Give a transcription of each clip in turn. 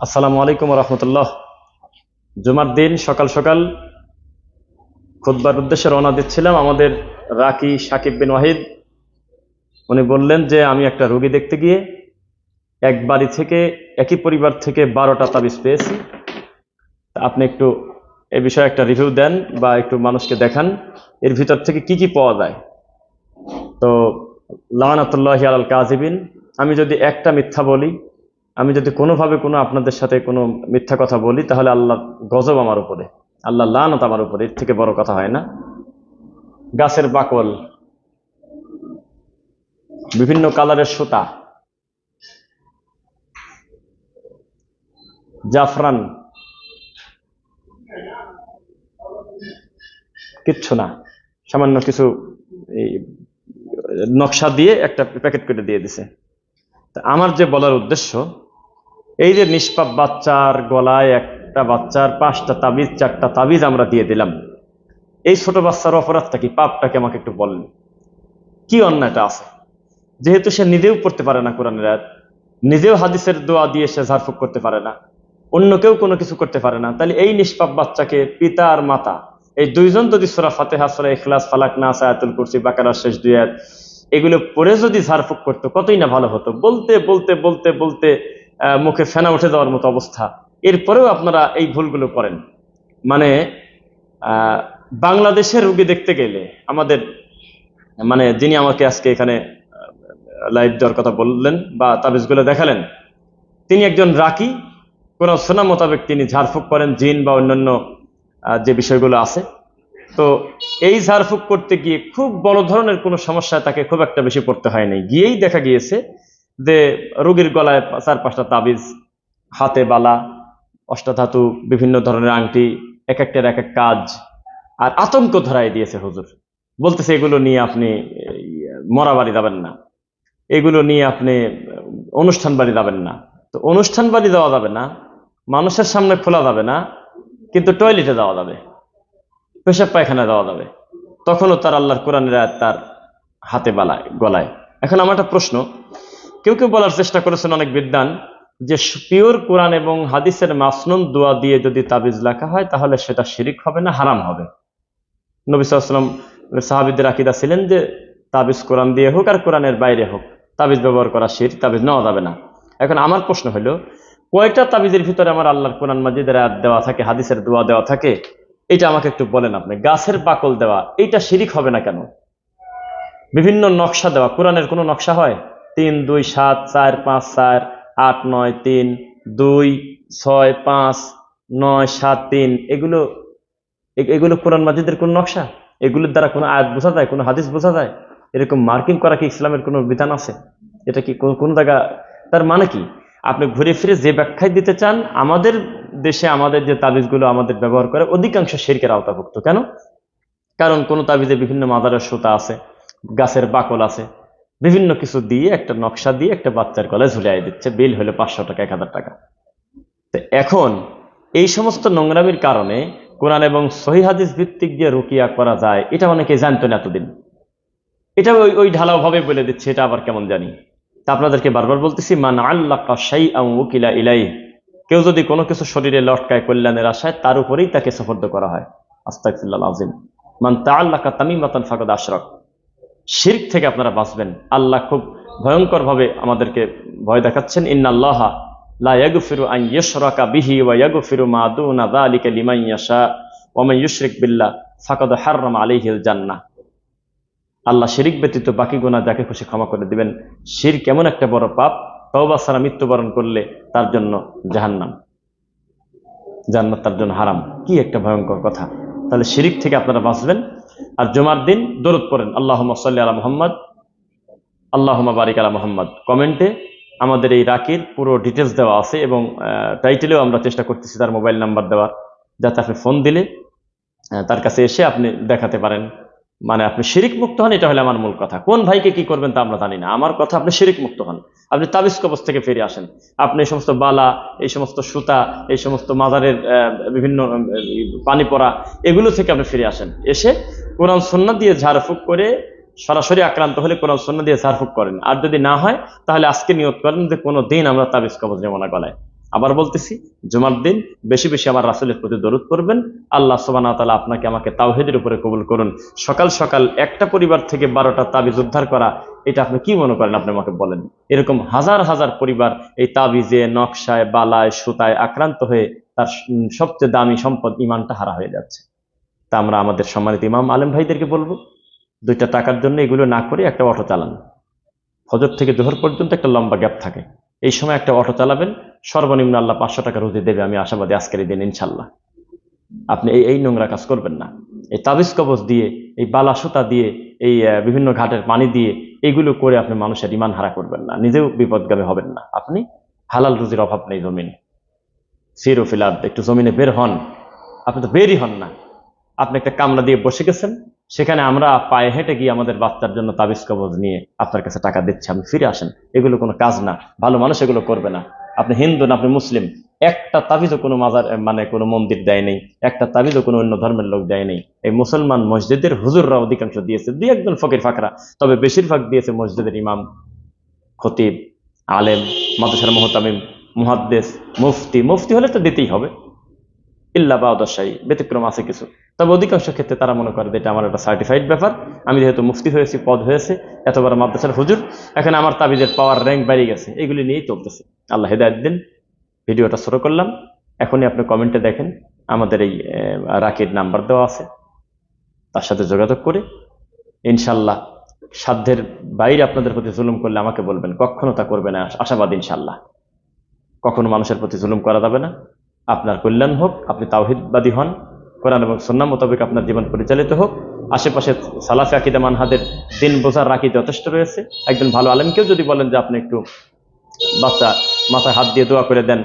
আসসালামু আলাইকুম রহমতুল্লাহ। জুমার দিন সকাল সকাল খুদ্বার উদ্দেশ্যে রওনা দিচ্ছিলাম আমাদের রাকি সাকিব বিন ওয়াহিদ। উনি বললেন যে, আমি একটা রোগী দেখতে গিয়ে এক বাড়ি থেকে একই পরিবার থেকে বারোটা তাবিজ পেয়েছি। আপনি একটু এ বিষয়ে একটা রিভিউ দেন বা একটু মানুষকে দেখান, এর ভিতর থেকে কি কি পাওয়া যায়? তো, লানাতুল্লাহ আল কাজিবিন, আমি যদি একটা মিথ্যা বলি আমি যদি কোনোভাবে কোনো আপনাদের সাথে কোনো মিথ্যা কথা বলি, তাহলে আল্লাহ গজব আমার উপরে। আল্লাহ লানত আমার উপরে, এর থেকে বড় কথা হয় না। গাছের বাকল, বিভিন্ন কালারের সুতা, জাফরান, কিচ্ছু না। সামান্য কিছু নকশা দিয়ে একটা প্যাকেট করে দিয়ে দিছে। আমার যে বলার উদ্দেশ্য, এই যে নিষ্পাপ বাচ্চার গলায় একটা বাচ্চার পাঁচটা তাবিজ, চারটা তাবিজ আমরা দিয়ে দিলাম, এই ছোট বাচ্চার অপরাধটা কি পাপটাকে আমাকে একটু বলেন? কি অন্যায়টা আছে? যেহেতু সে নিজেও পড়তে পারে না কোরআনের আয়াত, নিজেও হাদিসের দোয়া দিয়ে সে ঝাড়ফুঁক করতে পারে না, অন্য কেউ কোনো কিছু করতে পারে না, তাহলে এই নিষ্পাপ বাচ্চাকে পিতা আর মাতা, এই দুইজন যদি সোরা ফাতেহা, সোরা ইখলাস, ফালাক না আয়াতুল কুরসি, বাকারার শেষ দুই আয়াত এগুলো পরে যদি ঝাড়ফুঁক করতো, কতই না ভালো হতো। বলতে বলতে বলতে বলতে মুখে ফেনা উঠে যাওয়ার মতো অবস্থা। এরপরেও আপনারা এই ভুলগুলো করেন। মানে বাংলাদেশের রুগী দেখতে গেলে আমাদের মানে যিনি আমাকে আজকে এখানে লাইভ দেওয়ার কথা বললেন বা তাবিজগুলো দেখালেন, তিনি একজন রাকি। কোনো সোনা মোতাবেক তিনি ঝাড়ফুঁক করেন, জিন বা অন্যান্য যে বিষয়গুলো আছে। তো এই ঝাড়ফুঁক করতে গিয়ে খুব বড় ধরনের কোনো সমস্যায় তাকে খুব একটা বেশি পড়তে হয়নি গিয়েই দেখা গিয়েছে যে রোগীর গলায় চার পাঁচটা তাবিজ হাতে বালা অষ্টাধাতু বিভিন্ন ধরনের আংটি এক একটার এক এক কাজ আর আতঙ্ক ধরাই দিয়েছে হুজুর। বলতেছে এগুলো নিয়ে আপনি এই, মরা বাড়ি যাবেন না। এগুলো নিয়ে আপনি অনুষ্ঠান বাড়ি যাবেন না। তো অনুষ্ঠান বাড়ি যাওয়া যাবে না মানুষের সামনে খোলা যাবে না কিন্তু টয়লেটে যাওয়া যাবে। পেশাব পায়খানা দেওয়া যাবে। তখনও তার আল্লাহর কোরআনের আয়াত তার হাতে বালায়, গলায়। এখন আমার একটা প্রশ্ন। কেউ কেউ বলার চেষ্টা করেছেন অনেক বিদ্বান যে পিওর কোরআন এবং হাদিসের মাসনুন দোয়া দিয়ে যদি তাবিজ লেখা হয়, তাহলে সেটা শিরিক হবে না হারাম হবে? নবী সাল্লাম সাহাবিদের আকিদা ছিলেন যে তাবিজ কোরআন দিয়ে হোক আর কোরআনের বাইরে হোক, তাবিজ ব্যবহার করা শির তাবিজ নেওয়া যাবে না। এখন আমার প্রশ্ন হলো কয়টা তাবিজের ভিতরে আমার আল্লাহর কোরআন মাজিদের আয়াত দেওয়া থাকে, হাদিসের দোয়া দেওয়া থাকে? এটা আমাকে একটু বলেন আপনি, গাছের বাকল দেওয়া, এইটা শিরিক হবে না কেন? বিভিন্ন নকশা দেওয়া, কোরআনের কোনো নকশা হয়? তিন, দুই, সাত, চার, পাঁচ, চার, আট, নয়, তিন, দুই, ছয়, পাঁচ, নয়, সাত, তিন, এগুলো এগুলো কোরআন মাজিদের কোন নকশা? এগুলোর দ্বারা কোনো আয়াত বোঝা যায়, কোনো হাদিস বোঝা যায়? এরকম মার্কিং করা কি ইসলামের কোনো বিধান আছে? এটা কি, কোন জায়গা, তার মানে কি? আপনি ঘুরে ফিরে যে ব্যাখ্যায় দিতে চান, আমাদের দেশে আমাদের যে তাবিজগুলো আমাদের ব্যবহার করে, অধিকাংশ শিরকের আওতাভুক্ত। কেন? কারণ কোনো তাবিজে বিভিন্ন মাদারের সুতা আছে, গাছের বাকল আছে, বিভিন্ন কিছু দিয়ে একটা নকশা দিয়ে একটা বাচ্চার গলায় ঝুলিয়ে দিচ্ছে, বিল হলে পাঁচশো টাকা, এক হাজার টাকা। তো এখন এই সমস্ত নোংরামির কারণে কোরআন এবং সহি হাদিস ভিত্তিক যে রুকিয়া করা যায়, এটা অনেকে জানতো না এতদিন। এটা ওই ওই ঢালাও ভাবে বলে দিচ্ছে, এটা আবার কেমন জানি। তা আপনাদেরকে বারবার বলতেছি, মান আল্লাহ শাই উকিলা ইলাই কেউ যদি কোনো কিছু শরীরে লটকায় কল্যাণের আশায়, তার উপরেই তাকে সফর্দ করা হয়। আস্তাকফিল্লাহ আজিম মান তা আল্লাহ তামিম মাতান ফাকদ আশরক। শির্ক থেকে আপনারা বাঁচবেন। আল্লাহ খুব ভয়ঙ্কর ভাবে আমাদেরকে ভয় দেখাচ্ছেন। ইন্নাল্লাহ লা ইয়াগফিরু আন ইউশরাকা বিহি ওয়া ইয়াগফিরু মা দুনা যালিকা লিমান ইয়াশা ওয়া মান ইউশরিক বিল্লাহ ফাকাদ হাররামা আলাইহিল জান্নাহ। আল্লাহ শিরিক ব্যতীত বাকি গোনা যাকে খুশি ক্ষমা করে দিবেন। শির কেমন একটা বড় পাপ, তওবা ছাড়া মৃত্যুবরণ করলে তার জন্য জাহান্নাম। জান্নাত তার জন্য হারাম। কি একটা ভয়ঙ্কর কথা। তাহলে শিরিক থেকে আপনারা বাঁচবেন। আর জুমার দিন দরুদ পড়েন আল্লাহ সাল্লি আলা মোহাম্মদ আল্লাহ বারিক আলা মোহাম্মদ। কমেন্টে আমাদের এই রাকির পুরো ডিটেলস দেওয়া আছে এবং টাইটেলেও আমরা চেষ্টা করতেছি তার মোবাইল নাম্বার দেওয়ার, যাতে আপনি ফোন দিলে তার কাছে এসে আপনি দেখাতে পারেন। মানে আপনি শিরিক মুক্ত হন, এটা হলে আমার মূল কথা। কোন ভাইকে কি করবেন তা আমরা জানি না। আমার কথা, আপনি শিরিক মুক্ত হন। আপনি তাবিজ কবচ থেকে ফিরে আসেন। আপনি এই সমস্ত বালা, এই সমস্ত সুতা, এই সমস্ত মাজারের বিভিন্ন পানি পড়া, এগুলো থেকে আপনি ফিরে আসেন। এসে কোরআন সন্না দিয়ে ঝাড়ফুঁক করে সরাসরি আক্রান্ত হলে কোরআন সন্না দিয়ে ঝাড়ফুঁক করেন। আর যদি না হয়, তাহলে আজকে নিয়োগ করেন যে কোনো দিন আমরা তাবিজ কবজ নেব না গলায়। আবার বলতেছি, জুমার দিন বেশি বেশি আমার রাসুলের প্রতি দরুদ করবেন আল্লাহ সোবানা তালা আপনাকে আমাকে তাওহেদের উপরে কবুল করুন। সকাল সকাল একটা পরিবার থেকে বারোটা তাবিজ উদ্ধার করা, এটা আপনি কি মনে করেন আপনি আমাকে বলেন? এরকম হাজার হাজার পরিবার এই তাবিজে, নকশায়, বালায়, সুতায় আক্রান্ত হয়ে তার সবচেয়ে দামি সম্পদ ইমানটা হারা হয়ে যাচ্ছে। তা আমরা আমাদের সম্মানিত ইমাম আলেম ভাইদেরকে বলব, দুইটা টাকার জন্য এগুলো না করে একটা অটো চালান। হজর থেকে জোহর পর্যন্ত একটা লম্বা গ্যাপ থাকে। এই সময় একটা অটো চালাবেন, সর্বনিম্ন আল্লাহ পাঁচশো টাকা রুজি দেবে, আমি আশাবাদী আজকের দিন, ইনশাল্লাহ। আপনি এই এই নোংরা কাজ করবেন না। এই তাবিজ কবজ দিয়ে, এই বালা সুতা দিয়ে, এই বিভিন্ন ঘাটের পানি দিয়ে, এগুলো করে আপনি মানুষের ইমান হারা করবেন না। নিজেও বিপদগামী হবেন না। আপনি হালাল রুজির অভাব নেই জমিন। সিরো ফিলাদ, একটু জমিনে বের হন। আপনি তো বেরই হন না। আপনি একটা কামলা দিয়ে বসে গেছেন সেখানে আমরা পায়ে হেঁটে গিয়ে আমাদের বাচ্চার জন্য তাবিজ কবজ নিয়ে আপনার কাছে টাকা দিচ্ছি, আপনি ফিরে আসেন। এগুলো কোনো কাজ না। ভালো মানুষ এগুলো করবে না। আপনি হিন্দু না, আপনি মুসলিম, একটা তাবিজও কোনো মাজার মানে কোনো মন্দির দেয় নেই, একটা তাবিজও কোনো অন্য ধর্মের লোক দেয় নেই। এই মুসলমান মসজিদের হুজুররা অধিকাংশ দিয়েছে, দুই একজন ফকির ফাকরা, তবে বেশিরভাগ দিয়েছে মসজিদের ইমাম, খতিব, আলেম, মাদ্রাসার মোহতামিম, মুহাদ্দেস, মুফতি। মুফতি হলে তো দিতেই হবে। ইল্লা বা ব্যতিক্রম আছে কিছু। তবে অধিকাংশ ক্ষেত্রে তারা মনে করে এটা আমার একটা সার্টিফাইড ব্যাপার। আমি যেহেতু মুফতি হয়েছি, পদ হয়েছে, এতবার মাদ্রাসার হুজুর, এখন আমার তাবিজের পাওয়ার র্যাঙ্ক বেড়ে গেছে। এগুলি নিয়েই চলতেছে। আল্লাহ হেদায়ত দিন। ভিডিওটা শুরু করলাম। এখনই আপনি কমেন্টে দেখেন। আমাদের এই রাকির নাম্বার দেওয়া আছে। তার সাথে যোগাযোগ করে। ইনশাল্লাহ সাধ্যের বাইরে আপনাদের প্রতি জুলুম করলে আমাকে বলবেন। কখনো তা করবে না। আশাবাদ ইনশাল্লাহ কখনো মানুষের প্রতি জুলুম করা যাবে না। আপনার কল্যাণ হোক, আপনি তাওহিদবাদী হন। কোরআন এবং সন্না মোতাবেক আপনার জীবন পরিচালিত হোক। আশেপাশে সালাফি আকিদা মানহাদের দিন বোঝার রাখি যথেষ্ট রয়েছে। একজন ভালো আলেমকেও যদি বলেন যে আপনি একটু বাচ্চা মাথায় হাত দিয়ে দোয়া করে দেন,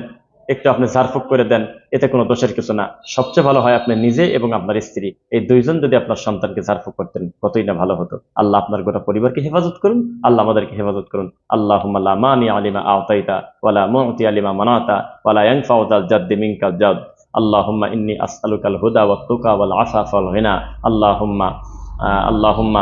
একটু আপনি ঝাড়ফুঁক করে দেন, এতে কোনো দোষের কিছু না। সবচেয়ে ভালো হয় আপনি নিজে এবং আপনার স্ত্রী। এই দুইজন যদি আপনার সন্তানকে ঝাড়ফুঁক করতেন, কতই না ভালো হতো। আল্লাহ আপনার গোটা পরিবারকে হেফাজত করুন, আল্লাহ আমাদেরকে হেফাজত করুন। আল্লাহ মানি আলিমা আওতাইতা ওয়ালা মুতি আলিমা মানাতা ওয়ালা ইয়ানফাউদাল জাদ্দি মিনকাল জাদ। اللهم إني أسألك الهدى والتقى والعفاف والغنى. اللهم آه اللهم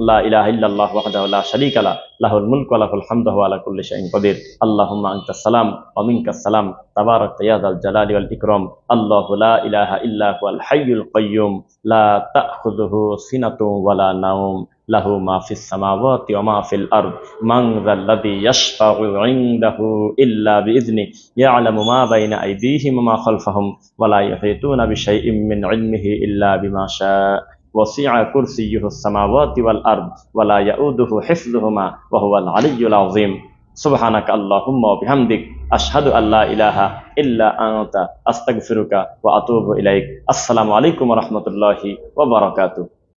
لا إله إلا الله وحده لا شريك له. له الملك وله الحمد وهو على كل شيء قدير. اللهم أنت السلام ومنك السلام. تبارك يا ذا الجلال والإكرام. الله لا إله إلا هو الحي القيوم. لا تأخذه سنة ولا نوم. له ما في السماوات وما في الأرض. من ذا الذي يشفع عنده إلا بإذنه. يعلم ما بين أيديهم وما خلفهم ولا يحيطون بشيء من علمه إلا بما شاء. وسع كرسيه السماوات والأرض ولا يؤوده حفظهما وهو العلي العظيم. سبحانك اللهم وبحمدك أشهد أن لا إله إلا أنت أستغفرك وأتوب إليك. السلام عليكم ورحمة الله وبركاته.